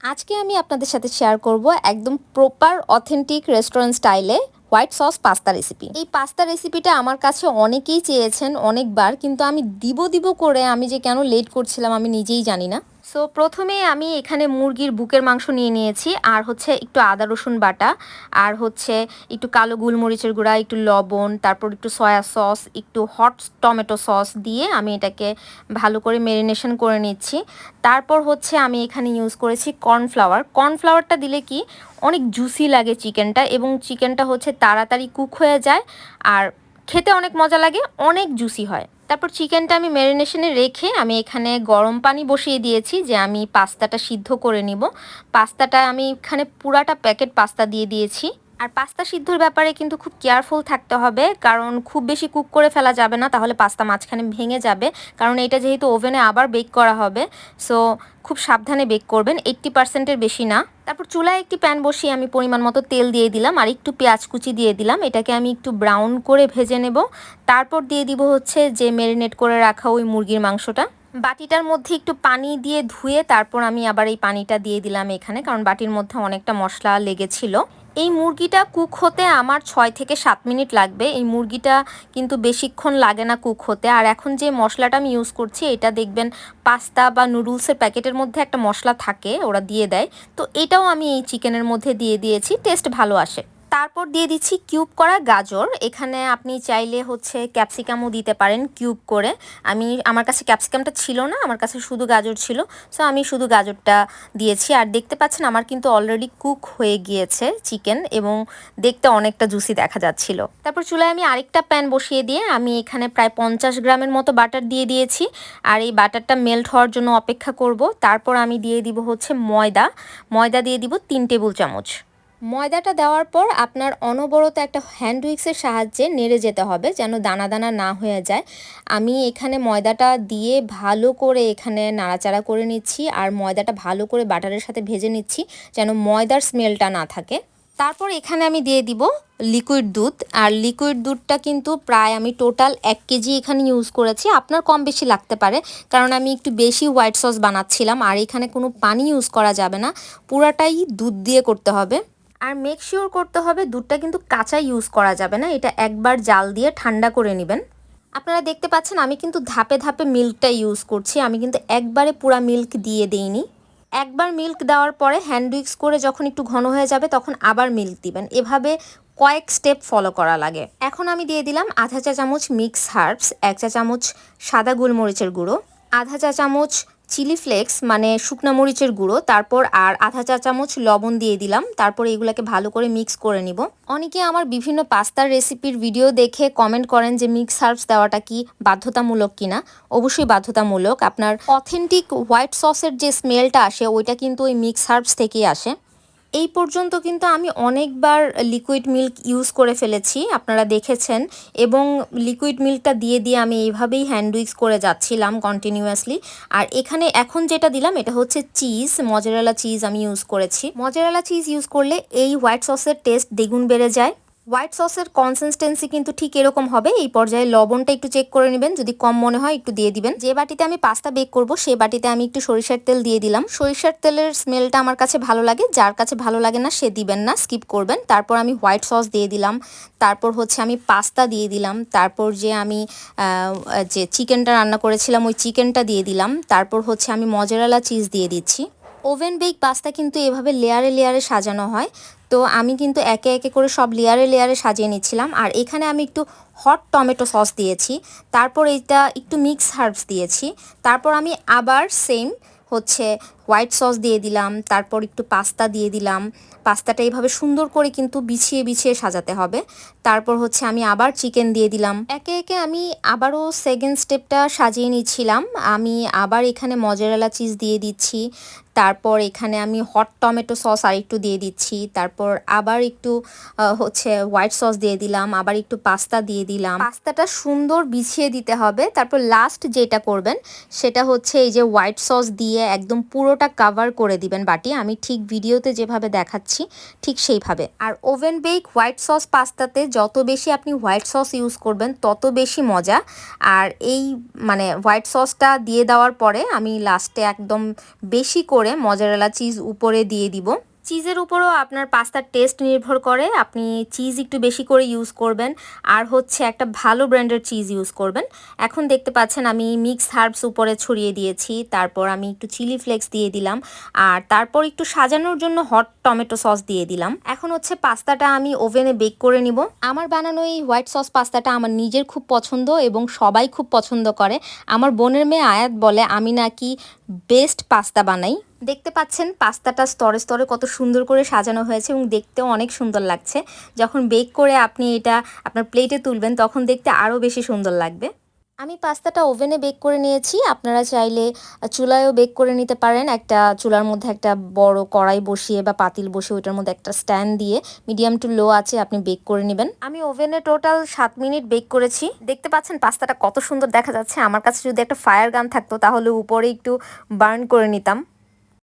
আজকে আমি আপনাদের সাথে শেয়ার করব একদম প্রপার অথেন্টিক রেস্টুরেন্ট স্টাইলে হোয়াইট সস পাস্তা রেসিপি এই পাস্তা রেসিপিটা আমার কাছে অনেকেই চেয়েছেন অনেকবার, কিন্তু আমি দিব দিব করে আমি যে কেন লেট করছিলাম আমি নিজেই জানি না। সো প্রথমে আমি এখানে মুরগির বুকের মাংস নিয়ে নিয়েছি। আর হচ্ছে একটু আদা, রসুন বাটা। আর হচ্ছে একটু কালো গোলমরিচের গুঁড়া, একটু লবণ, তারপর একটু সয়া সস, একটু হট টমেটো সস দিয়ে আমি এটাকে ভালো করে মেরিনেশন করে নিচ্ছি। তারপর হচ্ছে আমি এখানে ইউজ করেছি কর্নফ্লাওয়ার। কর্নফ্লাওয়ারটা দিলে কি অনেক জুসি লাগে চিকেনটা এবং চিকেনটা হচ্ছে তাড়াতাড়ি কুক হয়ে যায়। আর খেতে অনেক মজা লাগে, অনেক জুসি হয়। তারপর চিকেনটা আমি ম্যারিনেশনে রেখে আমি এখানে গরম পানি বসিয়ে দিয়েছি যে আমি পাস্তাটা সিদ্ধ করে নিব। পাস্তাটা আমি এখানে পুরাটা প্যাকেট পাস্তা দিয়ে দিয়েছি। আর পাস্তা সিদ্ধর ব্যাপারে কিন্তু খুব কেয়ারফুল থাকতে হবে, কারণ খুব বেশি কুক করে ফেলা যাবে না, তাহলে পাস্তা মাঝখানে ভেঙে যাবে, কারণ এটা যেহেতু ওভেনে আবার বেক করা হবে সো খুব সাবধানে বেক করবেন এইট্টি পার্সেন্টের বেশি না। তারপর চুলায় একটি প্যান বসিয়ে আমি পরিমাণ মতো তেল দিয়ে দিলাম, আর একটু পেঁয়াজ কুচি দিয়ে দিলাম, এটাকে আমি একটু ব্রাউন করে ভেজে নেব। তারপর দিয়ে দিব হচ্ছে যে ম্যারিনেট করে রাখা ওই মুরগির মাংসটা। বাটিটার মধ্যে একটু পানি দিয়ে ধুয়ে তারপর আমি আবার এই পানিটা দিয়ে দিলাম এখানে, কারণ বাটির মধ্যে অনেকটা মশলা লেগেছিল। এই মুরগিটা কুক হতে আমার ছয় থেকে সাত মিনিট লাগবে। এই মুরগিটা কিন্তু বেশিক্ষণ লাগে না কুক হতে। আর এখন যে মশলাটা আমি ইউজ করছি, এটা দেখবেন পাস্তা বা নুডলসের প্যাকেটের মধ্যে একটা মশলা থাকে, ওরা দিয়ে দেয়। তো এটাও আমি এই চিকেনের মধ্যে দিয়ে দিয়েছি টেস্ট ভালো আসে। তারপর দিয়ে দিচ্ছি কিউব করা গাজর। এখানে আপনি চাইলে হচ্ছে ক্যাপসিকামও দিতে পারেন কিউব করে। আমি, আমার কাছে ক্যাপসিকামটা ছিল না, আমার কাছে শুধু গাজর ছিল। সো আমি শুধু গাজরটা দিয়েছি। আর দেখতে পাচ্ছেন আমার কিন্তু অলরেডি কুক হয়ে গিয়েছে চিকেন এবং দেখতে অনেকটা জুসি দেখা যাচ্ছিল। তারপর চুলায় আমি আরেকটা প্যান বসিয়ে দিয়ে আমি এখানে প্রায় পঞ্চাশ গ্রামের মতো বাটার দিয়ে দিয়েছি। আর এই বাটারটা মেল্ট হওয়ার জন্য অপেক্ষা করব। তারপর আমি দিয়ে দিব হচ্ছে ময়দা। ময়দা দিয়ে দিব তিন টেবিল চামচ। ময়দাটা দেওয়ার পর আপনার অনবরত একটা হ্যান্ড উইক্সের সাহায্যে নেড়ে যেতে হবে যেন দানা দানা না হয়ে যায়। আমি এখানে ময়দাটা দিয়ে ভালো করে এখানে নাড়াচাড়া করে নিচ্ছি আর ময়দাটা ভালো করে বাটারের সাথে ভেজে নিচ্ছি যেন ময়দার স্মেলটা না থাকে। তারপর এখানে আমি দিয়ে দিব লিকুইড দুধ আর লিকুইড দুধটা কিন্তু প্রায় আমি টোটাল এক কেজি এখানে ইউজ করেছি। আপনার কম বেশি লাগতে পারে কারণ আমি একটু বেশি হোয়াইট সস বানাচ্ছিলাম আর এখানে কোনো পানি ইউজ করা যাবে না। পুরাটাই দুধ দিয়ে করতে হবে। আর মেক শিওর করতে হবে দুধটা কিন্তু কাঁচা ইউজ করা যাবে না, এটা একবার জাল দিয়ে ঠান্ডা করে নেবেন। আপনারা দেখতে পাচ্ছেন আমি কিন্তু ধাপে ধাপে মিল্কটা ইউজ করছি, আমি কিন্তু একবারে পুরা মিল্ক দিয়ে দেইনি। একবার মিল্ক দেওয়ার পরে হ্যান্ড উইক্স করে যখন একটু ঘন হয়ে যাবে তখন আবার মিল্ক দিবেন, এভাবে কয়েক স্টেপ ফলো করা লাগে। এখন আমি দিয়ে দিলাম আধা চা চামচ মিক্স হার্বস এক চা চামচ সাদা গোলমরিচের গুঁড়ো, আধা চা চামচ চিলি ফ্লেক্স মানে শুকনা মরিচের গুঁড়ো, তারপর আর আধা চা চামচ লবণ দিয়ে দিলাম। তারপর এগুলোকে ভালো করে মিক্স করে নিব। অনেকে আমার বিভিন্ন পাস্তার রেসিপির ভিডিও দেখে কমেন্ট করেন যে মিক্স হার্বস দেওয়াটা কি বাধ্যতামূলক কিনা। অবশ্যই বাধ্যতামূলক। আপনার অথেন্টিক হোয়াইট সসের যে স্মেলটা আসে, ওইটা কিন্তু ওই মিক্স হার্বস থেকেই আসে। এই পর্যন্ত কিন্তু আমি অনেকবার লিকুইড মিল্ক ইউজ করে ফেলেছি, আপনারা দেখেছেন। এবং লিকুইড মিল্কটা দিয়ে দিয়ে আমি এইভাবেই হ্যান্ড উইক্স করে যাচ্ছিলাম কন্টিনিউয়াসলি আর এখানে এখন যেটা দিলাম, এটা হচ্ছে চিজ মজারালা চিজ আমি ইউজ করেছি। মজারালা চিজ ইউজ করলে এই হোয়াইট সসের টেস্ট দ্বিগুণ বেড়ে যায়। হোয়াইট সসের কনসিস্টেন্সি কিন্তু ঠিক এরকম হবে। এই পর্যায়ে লবণটা একটু চেক করে নেবেন। যদি কম মনে হয় একটু দিয়ে দিবেন। যে বাটিতে আমি পাস্তা বেক করব সেই বাটিতে আমি একটু সরিষার তেল দিয়ে দিলাম। সরিষার তেলের স্মেলটা আমার কাছে ভালো লাগে। যার কাছে ভালো লাগে না, সে দিবেন না স্কিপ করবেন। তারপর আমি হোয়াইট সস দিয়ে দিলাম। তারপর হচ্ছে আমি পাস্তা দিয়ে দিলাম। তারপর যে আমি যে চিকেনটা রান্না করেছিলাম, ওই চিকেনটা দিয়ে দিলাম। তারপর হচ্ছে আমি মজারালা চিজ দিয়ে দিচ্ছি। ওভেন বেক পাস্তা কিন্তু এভাবে লেয়ারে লেয়ারে সাজানো হয়। তো আমি কিন্তু একে একে করে সব লেয়ারে লেয়ারে সাজিয়ে নিচ্ছিলাম। আর এখানে আমি একটু হট টমেটো সস দিয়েছি। তারপর এইটা একটু মিক্স হার্বস দিয়েছি। তারপর আমি আবার সেম হচ্ছে হোয়াইট সস দিয়ে দিলাম, তারপর একটু পাস্তা দিয়ে দিলাম। পাস্তাটা এইভাবে সুন্দর করে কিন্তু বিছিয়ে বিছিয়ে সাজাতে হবে। তারপর হচ্ছে আমি আবার চিকেন দিয়ে দিলাম। একে একে আমি আবারও সেকেন্ড স্টেপটা সাজিয়ে নিচ্ছিলাম। আমি আবার এখানে মজারেলা চিজ দিয়ে দিচ্ছি। তারপর এখানে আমি হট টমেটো সস আর একটু দিয়ে দিচ্ছি। তারপর আবার একটু হচ্ছে হোয়াইট সস দিয়ে দিলাম। আবার একটু পাস্তা দিয়ে দিলাম। পাস্তাটা সুন্দর বিছিয়ে দিতে হবে। তারপর লাস্ট যেটা করবেন, সেটা হচ্ছে এই যে হোয়াইট সস দিয়ে একদম পুরো পুরোটা কাভার করে দিবেন বাটি। আমি ঠিক ভিডিওতে যেভাবে দেখাচ্ছি, ঠিক সেইভাবে। আর ওভেন বেক হোয়াইট সস পাস্তাতে যত বেশি আপনি হোয়াইট সস ইউজ করবেন, তত বেশি মজা। আর এই মানে হোয়াইট সসটা দিয়ে দেওয়ার পরে আমি লাস্টে একদম বেশি করে মজারেলা চিজ উপরে দিয়ে দিব। চিজের উপরও আপনার পাস্তার টেস্ট নির্ভর করে। আপনি চিজ একটু বেশি করে ইউজ করবেন। আর হচ্ছে একটা ভালো ব্র্যান্ডের চিজ ইউজ করবেন। এখন দেখতে পাচ্ছেন আমি মিক্স হার্বস উপরে ছড়িয়ে দিয়েছি। তারপর আমি একটু চিলি ফ্লেক্স দিয়ে দিলাম। আর তারপর একটু সাজানোর জন্য হট টমেটো সস দিয়ে দিলাম। এখন হচ্ছে পাস্তাটা আমি ওভেনে বেক করে নিব। আমার বানানো এই হোয়াইট সস পাস্তাটা আমার নিজের খুব পছন্দ এবং সবাই খুব পছন্দ করে। আমার বোনের মেয়ে আয়াত বলে, আমি নাকি বেস্ট পাস্তা বানাই। দেখতে পাচ্ছেন পাস্তাটা স্তরে স্তরে কত সুন্দর করে সাজানো হয়েছে এবং দেখতেও অনেক সুন্দর লাগছে। যখন বেক করে আপনি এটা আপনার প্লেটে তুলবেন, তখন দেখতে আরও বেশি সুন্দর লাগবে। আমি পাস্তাটা ওভেনে বেক করে নিয়েছি। আপনারা চাইলে চুলায়ও বেক করে নিতে পারেন। একটা চুলার মধ্যে একটা বড় কড়াই বসিয়ে বা পাতিল বসিয়ে ওইটার মধ্যে একটা স্ট্যান্ড দিয়ে মিডিয়াম টু লো আছে আপনি বেক করে নেবেন। আমি ওভেনে টোটাল সাত মিনিট বেক করেছি। দেখতে পাচ্ছেন পাস্তাটা কত সুন্দর দেখা যাচ্ছে। আমার কাছে যদি একটা ফায়ার গান থাকতো, তাহলে উপরে একটু বার্ন করে নিতাম।